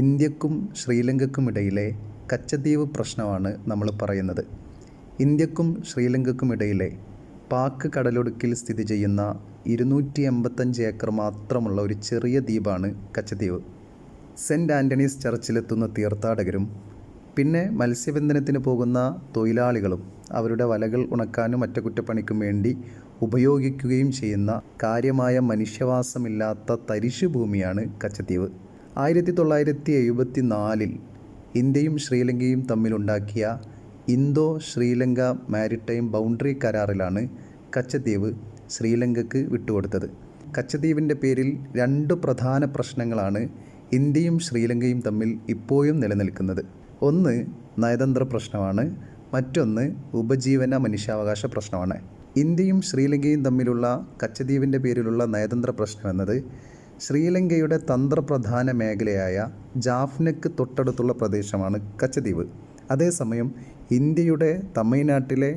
ഇന്ത്യക്കും ശ്രീലങ്കയ്ക്കുമിടയിലെ കച്ചദ്വീപ് പ്രശ്നമാണ് നമ്മൾ പറയുന്നത്. ഇന്ത്യക്കും ശ്രീലങ്കയ്ക്കുമിടയിലെ പാക്ക് കടലൊടുക്കിൽ സ്ഥിതി ചെയ്യുന്ന ഇരുന്നൂറ്റി എൺപത്തഞ്ച് ഏക്കർ മാത്രമുള്ള ഒരു ചെറിയ ദ്വീപാണ് കച്ചദ്വീപ് സെന്റ് ആന്റണീസ് ചർച്ചിലെത്തുന്ന തീർത്ഥാടകരും പിന്നെ മത്സ്യബന്ധനത്തിന് പോകുന്ന തൊഴിലാളികളും അവരുടെ വലകൾ ഉണക്കാനും അറ്റകുറ്റപ്പണിക്കും വേണ്ടി ഉപയോഗിക്കുകയും ചെയ്യുന്ന കാര്യമായ മനുഷ്യവാസമില്ലാത്ത തരിശുഭൂമിയാണ് കച്ചദ്വീപ് ആയിരത്തി തൊള്ളായിരത്തി എഴുപത്തി നാലിൽ ഇന്ത്യയും ശ്രീലങ്കയും തമ്മിലുണ്ടാക്കിയ ഇന്തോ ശ്രീലങ്ക മാരിടൈം ബൗണ്ടറി കരാറിലാണ് കച്ചദ്വീപ് ശ്രീലങ്കയ്ക്ക് വിട്ടുകൊടുത്തത്. കച്ചദ്വീപിന്റെ പേരിൽ രണ്ട് പ്രധാന പ്രശ്നങ്ങളാണ് ഇന്ത്യയും ശ്രീലങ്കയും തമ്മിൽ ഇപ്പോഴും നിലനിൽക്കുന്നത്. ഒന്ന് നയതന്ത്ര പ്രശ്നമാണ് മറ്റൊന്ന് ഉപജീവന മനുഷ്യാവകാശ പ്രശ്നമാണ്. ഇന്ത്യയും ശ്രീലങ്കയും തമ്മിലുള്ള കച്ചദ്വീപിന്റെ പേരിലുള്ള നയതന്ത്ര പ്രശ്നം എന്നത് ശ്രീലങ്കയുടെ തന്ത്രപ്രധാന മേഖലയായ ജാഫ്നക്ക് തൊട്ടടുത്തുള്ള പ്രദേശമാണ് കച്ചദ്വീപ്. അതേസമയം ഇന്ത്യയുടെ തമിഴ്നാട്ടിലെ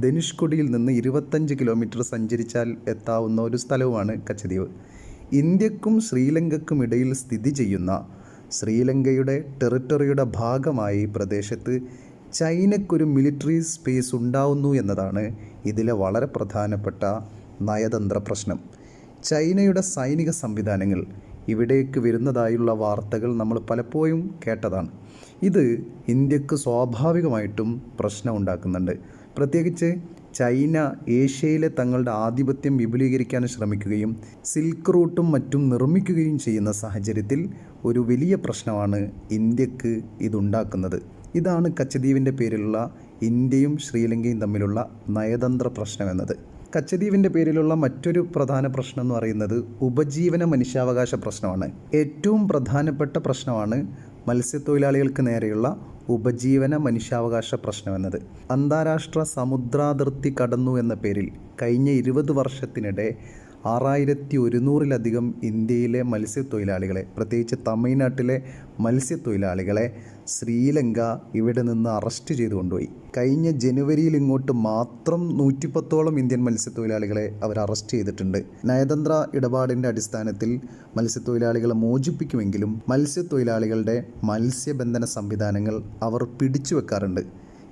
ധനുഷ്കൊടിയിൽ നിന്ന് ഇരുപത്തഞ്ച് കിലോമീറ്റർ സഞ്ചരിച്ചാൽ എത്താവുന്ന ഒരു സ്ഥലവുമാണ് കച്ചദ്വീപ്. ഇന്ത്യക്കും ശ്രീലങ്കയ്ക്കും ഇടയിൽ സ്ഥിതി ചെയ്യുന്ന ശ്രീലങ്കയുടെ ടെറിട്ടറിയുടെ ഭാഗമായി ഈ പ്രദേശത്ത് ചൈനയ്ക്കൊരു മിലിറ്ററി സ്പേസ് ഉണ്ടാവുന്നു എന്നതാണ് ഇതിലെ വളരെ പ്രധാനപ്പെട്ട നയതന്ത്ര പ്രശ്നം. ചൈനയുടെ സൈനിക സംവിധാനങ്ങൾ ഇവിടേക്ക് വരുന്നതായുള്ള വാർത്തകൾ നമ്മൾ പലപ്പോഴും കേട്ടതാണ്. ഇത് ഇന്ത്യയ്ക്ക് സ്വാഭാവികമായിട്ടും പ്രശ്നം ഉണ്ടാക്കുന്നുണ്ട്. പ്രത്യേകിച്ച് ചൈന ഏഷ്യയിലെ തങ്ങളുടെ ആധിപത്യം വിപുലീകരിക്കാൻ ശ്രമിക്കുകയും സിൽക്ക് റൂട്ടും മറ്റും നിർമ്മിക്കുകയും ചെയ്യുന്ന സാഹചര്യത്തിൽ ഒരു വലിയ പ്രശ്നമാണ് ഇന്ത്യയ്ക്ക് ഇതുണ്ടാക്കുന്നത്. ഇതാണ് കച്ചദ്വീപിന്റെ പേരിലുള്ള ഇന്ത്യയും ശ്രീലങ്കയും തമ്മിലുള്ള നയതന്ത്ര പ്രശ്നമെന്നത്. കച്ചദ്വീപിന്റെ പേരിലുള്ള മറ്റൊരു പ്രധാന പ്രശ്നം എന്ന് പറയുന്നത് ഉപജീവന മനുഷ്യാവകാശ പ്രശ്നമാണ്. ഏറ്റവും പ്രധാനപ്പെട്ട പ്രശ്നമാണ് മത്സ്യത്തൊഴിലാളികൾക്ക് നേരെയുള്ള ഉപജീവന മനുഷ്യാവകാശ പ്രശ്നമെന്നത് അന്താരാഷ്ട്ര സമുദ്രാതിർത്തി കടന്നു എന്ന പേരിൽ കഴിഞ്ഞ ഇരുപത് വർഷത്തിനിടെ ആറായിരത്തി ഒരുന്നൂറിലധികം ഇന്ത്യയിലെ മത്സ്യത്തൊഴിലാളികളെ പ്രത്യേകിച്ച് തമിഴ്നാട്ടിലെ മത്സ്യത്തൊഴിലാളികളെ ശ്രീലങ്ക ഇവിടെ നിന്ന് അറസ്റ്റ് ചെയ്തു കൊണ്ടുപോയി. കഴിഞ്ഞ ജനുവരിയിൽ ഇങ്ങോട്ട് മാത്രം നൂറ്റിപ്പത്തോളം ഇന്ത്യൻ മത്സ്യത്തൊഴിലാളികളെ അവർ അറസ്റ്റ് ചെയ്തിട്ടുണ്ട്. നയതന്ത്ര ഇടപാടിന്റെ അടിസ്ഥാനത്തിൽ മത്സ്യത്തൊഴിലാളികളെ മോചിപ്പിക്കുമെങ്കിലും മത്സ്യത്തൊഴിലാളികളുടെ മത്സ്യബന്ധന സംവിധാനങ്ങൾ അവർ പിടിച്ചു വെക്കാറുണ്ട്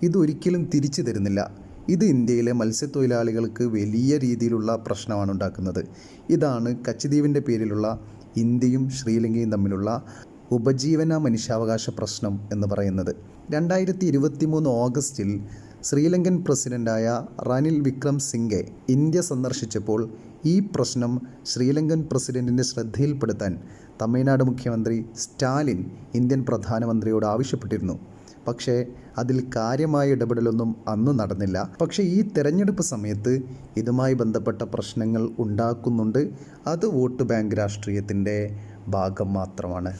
ഇതൊരിക്കലും തിരിച്ചു തരുന്നില്ല. ഇത് ഇന്ത്യയിലെ മത്സ്യത്തൊഴിലാളികൾക്ക് വലിയ രീതിയിലുള്ള പ്രശ്നമാണ് ഉണ്ടാക്കുന്നത്. ഇതാണ് കച്ചദ്വീപിന്റെ പേരിലുള്ള ഇന്ത്യയും ശ്രീലങ്കയും തമ്മിലുള്ള ഉപജീവന മനുഷ്യാവകാശ പ്രശ്നം എന്ന് പറയുന്നത്. രണ്ടായിരത്തി ഇരുപത്തി മൂന്ന് ഓഗസ്റ്റിൽ ശ്രീലങ്കൻ പ്രസിഡന്റായ റനിൽ വിക്രം സിംഗെ ഇന്ത്യ സന്ദർശിച്ചപ്പോൾ ഈ പ്രശ്നം ശ്രീലങ്കൻ പ്രസിഡന്റിന്റെ ശ്രദ്ധയിൽപ്പെടുത്താൻ തമിഴ്നാട് മുഖ്യമന്ത്രി സ്റ്റാലിൻ ഇന്ത്യൻ പ്രധാനമന്ത്രിയോട് ആവശ്യപ്പെട്ടിരുന്നു. പക്ഷേ അതിൽ കാര്യമായ ഇടപെടലൊന്നും അന്ന് നടന്നില്ല. പക്ഷേ ഈ തെരഞ്ഞെടുപ്പ് സമയത്ത് ഇതുമായി ബന്ധപ്പെട്ട പ്രശ്നങ്ങൾ ഉണ്ടാക്കുന്നുണ്ട്. അത് വോട്ട് ബാങ്ക് രാഷ്ട്രീയത്തിന്റെ ഭാഗം മാത്രമാണ്.